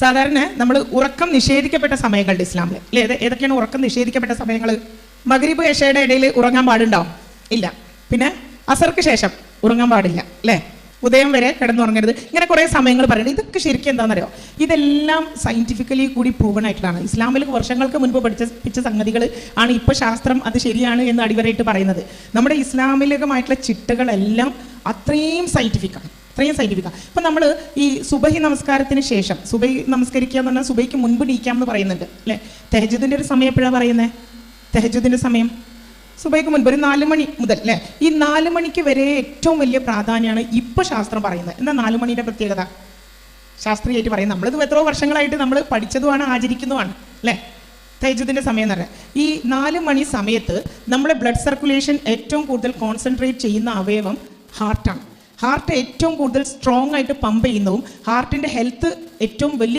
സാധാരണ നമ്മൾ ഉറക്കം നിഷേധിക്കപ്പെട്ട സമയങ്ങളുണ്ട് ഇസ്ലാമിൽ അല്ലേ ഏതൊക്കെയാണ് ഉറക്കം നിഷേധിക്കപ്പെട്ട സമയങ്ങൾ മഗ്രിബ് ഏഷയുടെ ഇടയിൽ ഉറങ്ങാൻ പാടുണ്ടോ? ഇല്ല. പിന്നെ അസർക്ക് ശേഷം ഉറങ്ങാൻ പാടില്ല അല്ലേ ഉദയം വരെ കിടന്നുറങ്ങരുത്. ഇങ്ങനെ കുറേ സമയങ്ങൾ പറയുന്നത് ഇതൊക്കെ ശരിക്കും എന്താണെന്നറിയോ? ഇതെല്ലാം സയന്റിഫിക്കലി കൂടി പ്രൂവൺ ആയിട്ടുള്ളതാണ് ഇസ്ലാമിൽ വർഷങ്ങൾക്ക് മുൻപ് പഠിച്ച പിച്ച സംഗതികൾ ആണ് ഇപ്പോൾ ശാസ്ത്രം അത് ശരിയാണ് എന്ന് അടിവരയിട്ട് പറയുന്നത്. നമ്മുടെ ഇസ്ലാമികമായിട്ടുള്ള ചിട്ടകളെല്ലാം അത്രയും സയന്റിഫിക്കാണ് അത്രയും സൈനിക അപ്പം നമ്മൾ ഈ സുബഹി നമസ്കാരത്തിന് ശേഷം സുബൈ നമസ്കരിക്കുക എന്ന് പറഞ്ഞാൽ സുബൈക്ക് മുൻപ് നീക്കാം എന്ന് പറയുന്നുണ്ട് അല്ലേ? തെഹജുദിന്റെ ഒരു സമയം എപ്പോഴാണ് പറയുന്നത് തെഹജുദിന്റെ സമയം? സുബൈക്ക് മുൻപ് ഒരു നാല് മണി മുതൽ അല്ലേ? ഈ നാല് മണിക്ക് വരെ ഏറ്റവും വലിയ പ്രാധാന്യമാണ് ഇപ്പോൾ ശാസ്ത്രം പറയുന്നത്. എന്നാൽ നാല് മണിയുടെ പ്രത്യേകത? ശാസ്ത്രീയമായിട്ട് പറയും. നമ്മളിത് എത്രയോ വർഷങ്ങളായിട്ട് നമ്മൾ പഠിച്ചതുമാണ് ആചരിക്കുന്നതുമാണ് അല്ലേ? തേജത്തിന്റെ സമയം എന്ന് പറഞ്ഞാൽ ഈ നാല് മണി സമയത്ത് നമ്മുടെ ബ്ലഡ് സർക്കുലേഷൻ ഏറ്റവും കൂടുതൽ കോൺസെൻട്രേറ്റ് ചെയ്യുന്ന അവയവം ഹാർട്ടാണ് ഹാർട്ട് ഏറ്റവും കൂടുതൽ സ്ട്രോങ് ആയിട്ട് പമ്പ് ചെയ്യുന്നതും ഹാർട്ടിന്റെ ഹെൽത്ത് ഏറ്റവും വലിയ